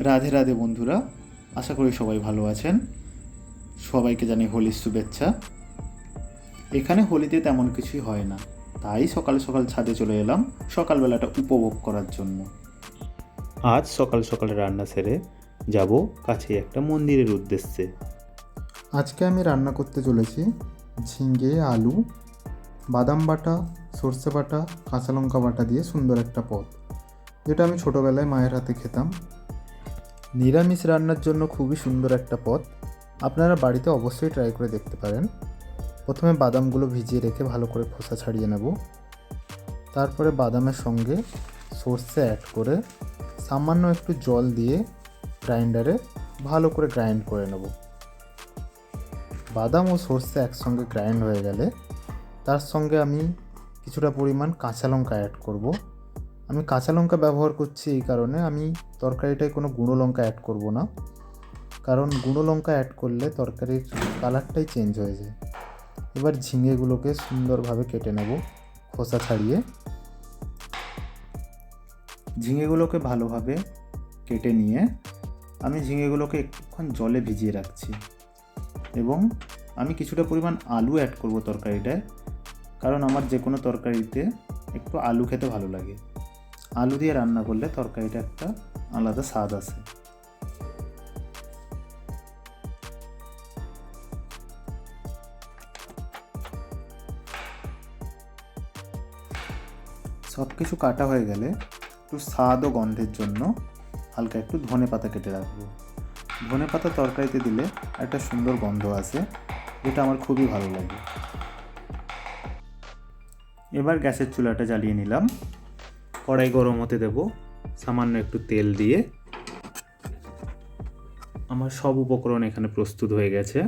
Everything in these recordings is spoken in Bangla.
রাধে রাধে বন্ধুরা আশা করি সবাই ভালো আছেন। সবাইকে জানি হোলির শুভেচ্ছা। এখানে হোলিতে তেমন কিছুই হয় না। তাই সকাল সকাল ছাদে চলে এলাম সকালবেলাটা উপভোগ করার জন্য। আজ সকাল সকাল রান্না সেরে যাব কাছে একটা মন্দিরের উদ্দেশ্যে। আজকে আমি রান্না করতে চলেছি ঝিঙ্গে আলু বাদাম বাটা সর্ষে বাটা কাঁচা লঙ্কা বাটা দিয়ে সুন্দর একটা পদ যেটা আমি ছোটোবেলায় মায়ের হাতে খেতাম। নিরামিষ রান্নার জন্য খুবই সুন্দর একটা পদ আপনারা বাড়িতে অবশ্যই ট্রাই করে দেখতে পারেন। প্রথমে বাদামগুলো ভিজিয়ে রেখে ভালো করে খোসা ছাড়িয়ে নেব। তারপরে বাদামের সঙ্গে সর্ষে অ্যাড করে সামান্য একটু জল দিয়ে গ্রাইন্ডারে ভালো করে গ্রাইন্ড করে নেব। বাদাম ও সর্ষে একসঙ্গে গ্রাইন্ড হয়ে গেলে তার সঙ্গে আমি কিছুটা পরিমাণ কাঁচা লঙ্কা অ্যাড করব। আমি কাঁচা লঙ্কা ব্যবহার করছি এই কারণে আমি তরকারিটায় কোনো গুঁড়ো লঙ্কা অ্যাড করব না। কারণ গুঁড়ো লঙ্কা অ্যাড করলে তরকারির কালারটাই চেঞ্জ হয়ে যায়। এবার ঝিঙেগুলোকে সুন্দরভাবে কেটে নেব খোসা ছাড়িয়ে। ঝিঙেগুলোকে ভালোভাবে কেটে নিয়ে আমি ঝিঙেগুলোকে একটুক্ষণ জলে ভিজিয়ে রাখছি। এবং আমি কিছুটা পরিমাণ আলু অ্যাড করব তরকারিটায়, কারণ আমার যে কোনো তরকারিতে একটু আলু খেতে ভালো লাগে। আলু দিয়ে রান্না করলে তরকারিটা একটা আলাদা স্বাদ আছে। সব কিছু কাটা হয়ে গেলে একটু স্বাদ ও গন্ধের জন্য হালকা একটু ধনে পাতা কেটে রাখব। ধনে পাতা তরকারিতে দিলে একটা সুন্দর গন্ধ আসে, যেটা আমার খুবই ভালো লাগে। এবার গ্যাসের চুলাটা জ্বালিয়ে নিলাম। কড়াই গরম হতে দেব। সামান্য একটু তেল দিয়ে আমার সব উপকরণ এখানে প্রস্তুত হয়ে গেছে।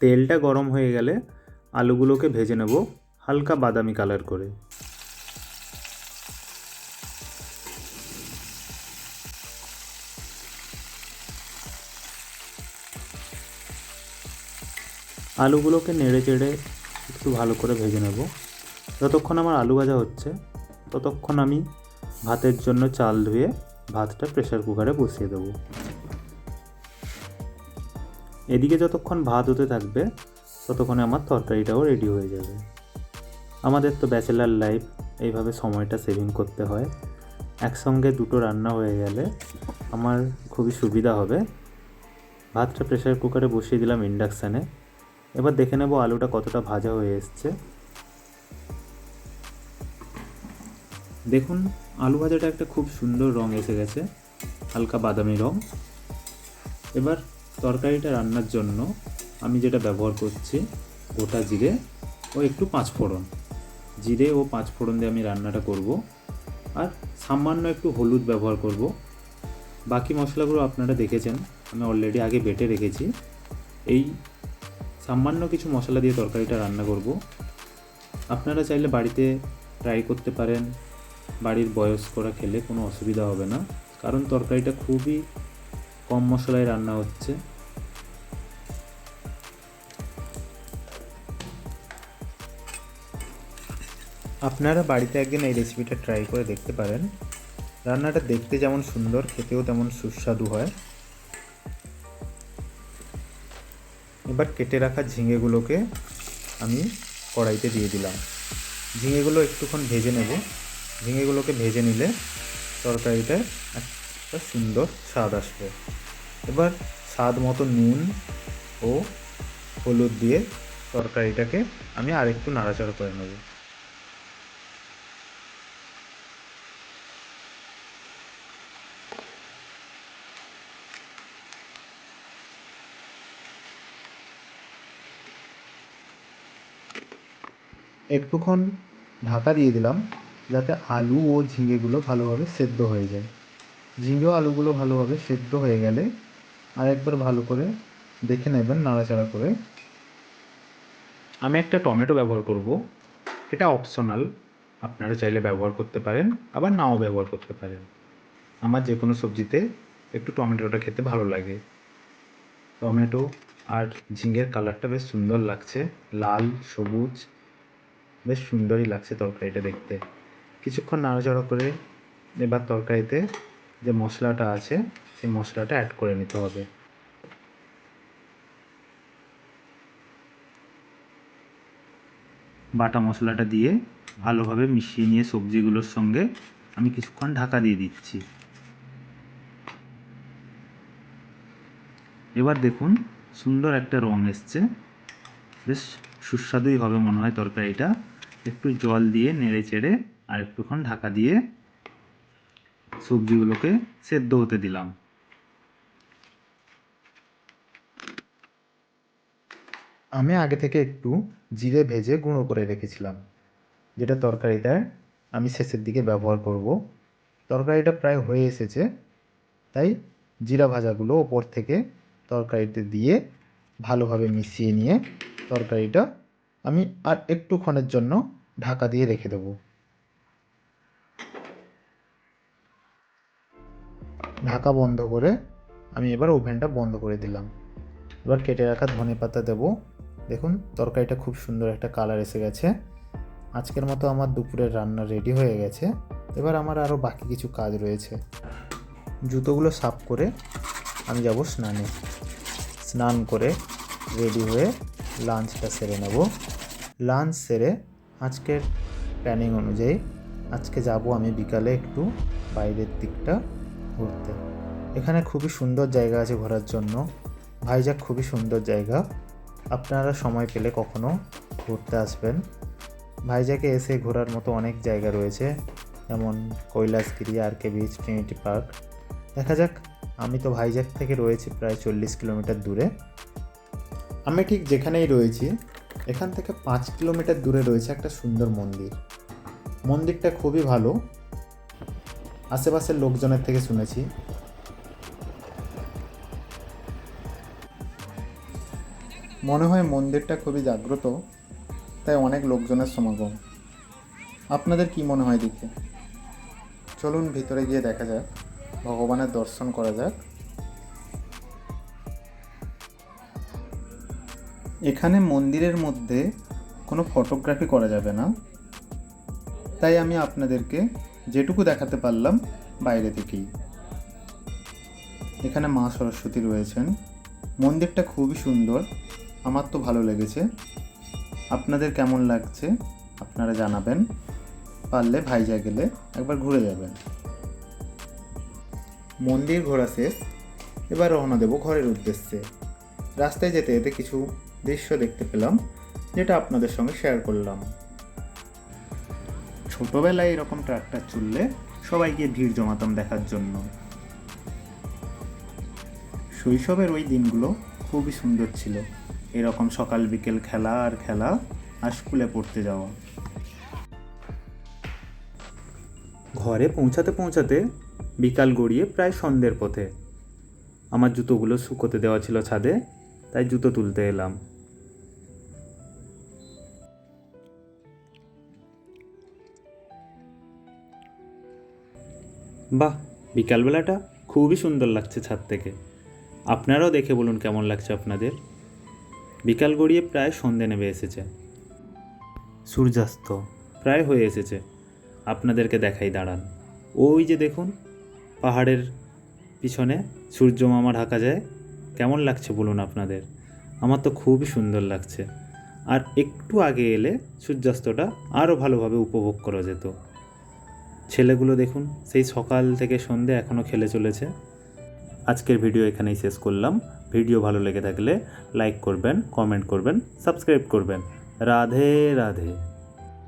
তেলটা গরম হয়ে গেলে আলুগুলোকে ভেজে নেব হালকা বাদামি কালার করে। আলুগুলোকে নেড়ে চেড়ে একটু ভালো করে ভেজে নেব। যতক্ষণ আমার আলু ভাজা হচ্ছে, ততক্ষণ আমি ভাতের জন্য চাল ধুয়ে ভাতটা প্রেশার কুকারে বসিয়ে দেবো। এদিকে যতক্ষণ ভাত হতে থাকবে, ততক্ষণে আমার তরকারিটাও রেডি হয়ে যাবে। আমাদের তো ব্যাচেলার লাইফ এইভাবে সময়টা সেভিং করতে হয়। একসঙ্গে দুটো রান্না হয়ে গেলে আমার খুবই সুবিধা হবে। ভাতটা প্রেশার কুকারে বসিয়ে দিলাম ইন্ডাকশানে এবার দেখে নেব আলুটা কতটা ভাজা হয়ে এসছে। দেখুন, আলু ভাজাটা একটা খুব সুন্দর রং এসে গেছে, হালকা বাদামি রং। এবার তরকারিটা রান্নার জন্য আমি যেটা ব্যবহার করছি, গোটা জিরে ও একটু পাঁচফোড়ন। জিরে ও পাঁচফোড়ন দিয়ে আমি রান্নাটা করব, আর সামান্য একটু হলুদ ব্যবহার করব। বাকি মশলাগুলো আপনারা দেখেছেন, আমি অলরেডি আগে বেটে রেখেছি। এই সামান্য কিছু মশলা দিয়ে তরকারিটা রান্না করব। আপনারা চাইলে বাড়িতে ট্রাই করতে পারেন বাড়ির বয়স্করা খেলে কোনো অসুবিধা হবে না। কারণ তরকারিটা খুবই কম মশলায় রান্না হচ্ছে। আপনারা বাড়িতে একদিন এই রেসিপিটা ট্রাই করে দেখতে পারেন। রান্নাটা দেখতে যেমন সুন্দর, খেতেও তেমন সুস্বাদু হয়। এবার কেটে রাখা ঝিঙেগুলোকে আমি কড়াইতে দিয়ে দিলাম। ঝিঙেগুলো একটুক্ষণ ভেজে নেব। ঝিঙেগুলোকে ভেজে নিলে তরকারিটায় একটা সুন্দর স্বাদ আসবে। এবার স্বাদ মতো নুন ও হলুদ দিয়ে তরকারিটাকে আমি আরেকটু নাড়াচাড়া করে নেব। একটুক্ষণ ঢাকা দিয়ে দিলাম। যাতে আলু ও ঝিঙেগুলো ভালোভাবে সেদ্ধ হয়ে যায়। ঝিঙে ও আলুগুলো ভালোভাবে সেদ্ধ হয়ে গেলে আরেকবার ভালো করে দেখে নেবেন, নাড়াচাড়া করে। আমি একটা টমেটো ব্যবহার করব। এটা অপশনাল। আপনারা চাইলে ব্যবহার করতে পারেন, আবার নাও ব্যবহার করতে পারেন। আমার যে কোনো সবজিতে একটু টমেটোটা খেতে ভালো লাগে। টমেটো আর ঝিঙের কালারটা বেশ সুন্দর লাগছে। লাল, সবুজ, বেশ সুন্দরই লাগছে তরকারিটা দেখতে। কিছুক্ষণ নাড়াচাড়া করে এবার তরকারিতে যে মশলাটা আছে, সেই মশলাটা অ্যাড করে নিতে হবে। বাটা মশলাটা দিয়ে ভালোভাবে মিশিয়ে নিয়ে সবজিগুলোর সঙ্গে আমি কিছুক্ষণ ঢাকা দিয়ে দিচ্ছি। এবার দেখুন, সুন্দর একটা রং এসছে। বেশ সুস্বাদুই হবে মনে হয় তরকারিটা। একটু জল দিয়ে নেড়ে চেড়ে আর একটুক্ষণ ঢাকা দিয়ে সবজিগুলোকে সেদ্ধ হতে দিলাম। আমি আগে থেকে একটু জিরে ভেজে গুঁড়ো করে রেখেছিলাম। যেটা তরকারিটায় আমি শেষের দিকে ব্যবহার করব। তরকারিটা প্রায় হয়ে এসেছে, তাই জিরা ভাজাগুলো ওপর থেকে তরকারিতে দিয়ে ভালোভাবে মিশিয়ে নিয়ে তরকারিটা আমি আর একটুক্ষণের জন্য ঢাকা দিয়ে রেখে দেবো। ঢাকা বন্ধ করে আমি এবার ওভেনটা বন্ধ করে দিলাম। এবার কেটে রাখা ধনে পাতা দেবো। দেখুন, তরকারিটা খুব সুন্দর একটা কালার এসে গেছে। আজকের মতো আমার দুপুরের রান্না রেডি হয়ে গেছে। এবার আমার আরও বাকি কিছু কাজ রয়েছে। জুতোগুলো সাফ করে আমি যাব স্নানে। স্নান করে রেডি হয়ে লাঞ্চটা সেরে নেব। লাঞ্চ সেরে আজকের প্ল্যানিং অনুযায়ী আজকে যাব আমি বিকালে একটু বাইরের দিকটা। ঘুরতে। এখানে খুবই সুন্দর জায়গা আছে ঘোরার জন্য। ভাইজাগ খুবই সুন্দর জায়গা। আপনারা সময় পেলে কখনো ঘুরতে আসবেন। ভাইজাকে এসে ঘোরার মতো অনেক জায়গা রয়েছে। যেমন Kailasagiri, R K beach, Trinity park. দেখা যাক, আমি তো ভাইজাগ থেকে রয়েছি প্রায় চল্লিশ কিলোমিটার দূরে। আমি ঠিক যেখানেই রয়েছি, এখান থেকে পাঁচ কিলোমিটার দূরে রয়েছে একটা সুন্দর মন্দির। মন্দিরটা খুবই ভালো। আশেপাশের লোকজনের থেকে শুনেছি। মনে হয় মন্দিরটা খুবই জাগ্রত, তাই অনেক লোকজনের সমাগম। আপনাদের কি মনে হয় দেখে? চলুন ভিতরে গিয়ে দেখা যাক, ভগবানের দর্শন করা যাক। এখানে মন্দিরের মধ্যে কোনো ফটোগ্রাফি করা যাবে না। তাই আমি আপনাদেরকে যেটুকু দেখাতে পারলাম বাইরে থেকেই। এখানে মা সরস্বতী রয়েছেন। মন্দিরটা খুবই সুন্দর। আমার তো ভালো লেগেছে। আপনাদের কেমন লাগছে আপনারা জানাবেন। পারলে ভাইজা গেলে একবার ঘুরে যাবেন। মন্দির ঘোরা শেষ। এবার রওনা দেব ঘরের উদ্দেশ্যে। রাস্তায় যেতে যেতে কিছু দৃশ্য দেখতে পেলাম, যেটা আপনাদের সঙ্গে শেয়ার করলাম। ছোটবেলায় এরকম ট্রাক্টর চললে সবাই গিয়ে ভিড় জমাতাম দেখার জন্য। শৈশবের ওই দিনগুলো খুবই সুন্দর ছিল। এরকম সকাল বিকেল খেলা আর খেলা আর স্কুলে পড়তে যাওয়া। ঘরে পৌঁছাতে পৌঁছাতে বিকাল গড়িয়ে প্রায় সন্ধ্যের পথে। আমার জুতোগুলো শুকোতে দেওয়া ছিল ছাদে, তাই জুতো তুলতে এলাম। বাহ বিকালবেলাটা খুবই সুন্দর লাগছে ছাদ থেকে। আপনারাও দেখে বলুন কেমন লাগছে আপনাদের। বিকাল গড়িয়ে প্রায় সন্ধে নেমে এসেছে। সূর্যাস্ত। প্রায় হয়ে এসেছে। আপনাদেরকে দেখাই দাঁড়ান। ওই যে দেখুন পাহাড়ের পিছনে সূর্য মামা ঢাকা যায়। কেমন লাগছে বলুন আপনাদের। আমার তো খুবই সুন্দর লাগছে। আর একটু আগে এলে সূর্যাস্তটা আরও ভালোভাবে উপভোগ করা যেত। ছেলেগুলো দেখুন, সেই সকাল থেকে সন্ধে এখনও খেলে চলেছে। আজকের ভিডিও এখানেই শেষ করলাম। ভিডিও ভালো লেগে থাকলে লাইক করবেন, কমেন্ট করবেন, সাবস্ক্রাইব করবেন। রাধে রাধে।